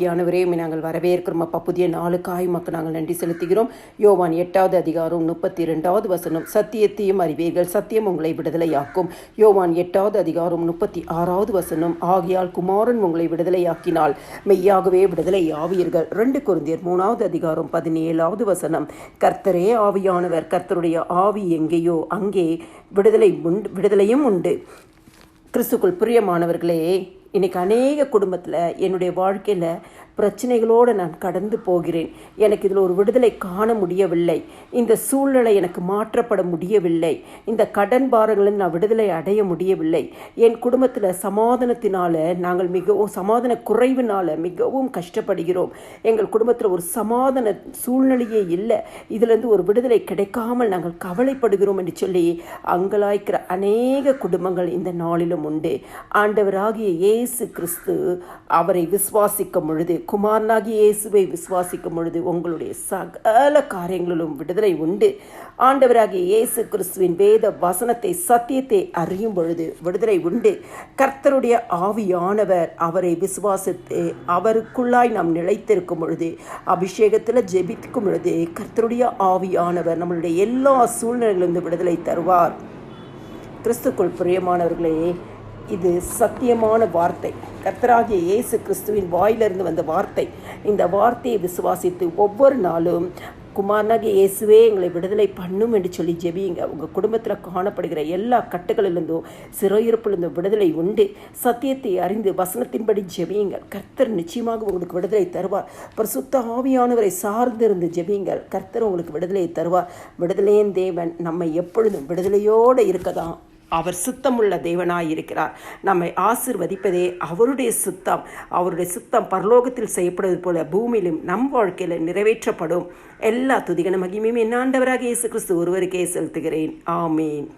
ஆவியானவரே நாங்கள் வரவேற்கிறோம். அப்பா புதிய நாலு மக்கள் நாங்கள் நன்றி செலுத்துகிறோம். யோவான் எட்டாவது அதிகாரம் முப்பத்தி இரண்டாவது வசனம். சத்தியத்தையும் அறிவீர்கள். சத்தியம் உங்களை விடுதலையாக்கும். யோவான் எட்டாவது அதிகாரம் முப்பத்தி ஆறாவது வசனம். ஆகியால் குமாரன் உங்களை விடுதலையாக்கினால் மெய்யாகவே விடுதலை ஆவீர்கள். ரெண்டு குருந்தியர் மூணாவது அதிகாரம் பதினேழாவது வசனம். கர்த்தரே ஆவியானவர் கர்த்தருடைய ஆவி எங்கேயோ அங்கே விடுதலை உண்டு விடுதலையும் உண்டு. கிறிஸ்துக்குள் பிரியமானவர்களே இன்றைக்கி அநேக குடும்பத்தில் என்னுடைய வாழ்க்கையில் பிரச்சனைகளோடு நான் கடந்து போகிறேன். எனக்கு இதில் ஒரு விடுதலை காண முடியவில்லை. இந்த சூழ்நிலை எனக்கு மாற்றப்பட முடியவில்லை. இந்த கடன் பாரங்களில் நான் விடுதலை அடைய முடியவில்லை. என் குடும்பத்தில் சமாதானத்தினால் நாங்கள் மிகவும் சமாதான குறைவினால் மிகவும் கஷ்டப்படுகிறோம். எங்கள் குடும்பத்தில் ஒரு சமாதான சூழ்நிலையே இல்லை. இதிலிருந்து ஒரு விடுதலை கிடைக்காமல் நாங்கள் கவலைப்படுகிறோம் என்று சொல்லி அங்கலாய்க்கிற அநேக குடும்பங்கள் இந்த நாளிலும் உண்டு. ஆண்டவராகிய இயேசு கிறிஸ்து அவரை விசுவாசிக்கும் பொழுது குமாரனாகி இயேசுவை விசுவாசிக்கும் பொழுது உங்களுடைய சகல காரியங்களிலும் விடுதலை உண்டு. ஆண்டவராகிய இயேசு கிறிஸ்துவின் வேத வசனத்தை சத்தியத்தை அறியும் பொழுது விடுதலை உண்டு. கர்த்தருடைய ஆவியானவர் அவரை விசுவாசித்து அவருக்குள்ளாய் நாம் நிலைத்திருக்கும் பொழுது அபிஷேகத்தில் ஜெபிக்கும் பொழுது கர்த்தருடைய ஆவியானவர் நம்மளுடைய எல்லா சூழ்நிலைகளிலிருந்து விடுதலை தருவார். கிறிஸ்துக்குள் பிரியமானவர்களே இது சத்தியமான வார்த்தை. கர்த்தராகிய இயேசு கிறிஸ்துவின் வாயிலிருந்து வந்த வார்த்தை. இந்த வார்த்தையை விசுவாசித்து ஒவ்வொரு நாளும் குமாரனாகிய இயேசுவே எங்களை விடுதலை பண்ணும் என்று சொல்லி ஜெபியுங்க. உங்கள் குடும்பத்தில் காணப்படுகிற எல்லா கட்டுகளிலிருந்தும் சிறையிருப்பிலிருந்தும் விடுதலை உண்டு. சத்தியத்தை அறிந்து வசனத்தின்படி ஜெபியுங்கள் கர்த்தர் நிச்சயமாக உங்களுக்கு விடுதலை தருவார். பரிசுத்த ஆவியானவரை சார்ந்திருந்து ஜெபியுங்கள் கர்த்தர் உங்களுக்கு விடுதலையை தருவார். விடுதலையின் தேவன் நம்மை எப்பொழுதும் விடுதலையோடு இருக்கதான் அவர் சுத்தமுள்ள தேவனாயிருக்கிறார். நம்மை ஆசிர்வதிப்பதே அவருடைய சுத்தம். அவருடைய சுத்தம் பரலோகத்தில் செய்யப்படுவது போல பூமியிலும் நம் வாழ்க்கையில் நிறைவேற்றப்படும். எல்லா துதிகன மகிமையும் என்னாண்டவராக இயேசு கிறிஸ்து ஒருவருக்கே செலுத்துகிறேன். ஆமீன்.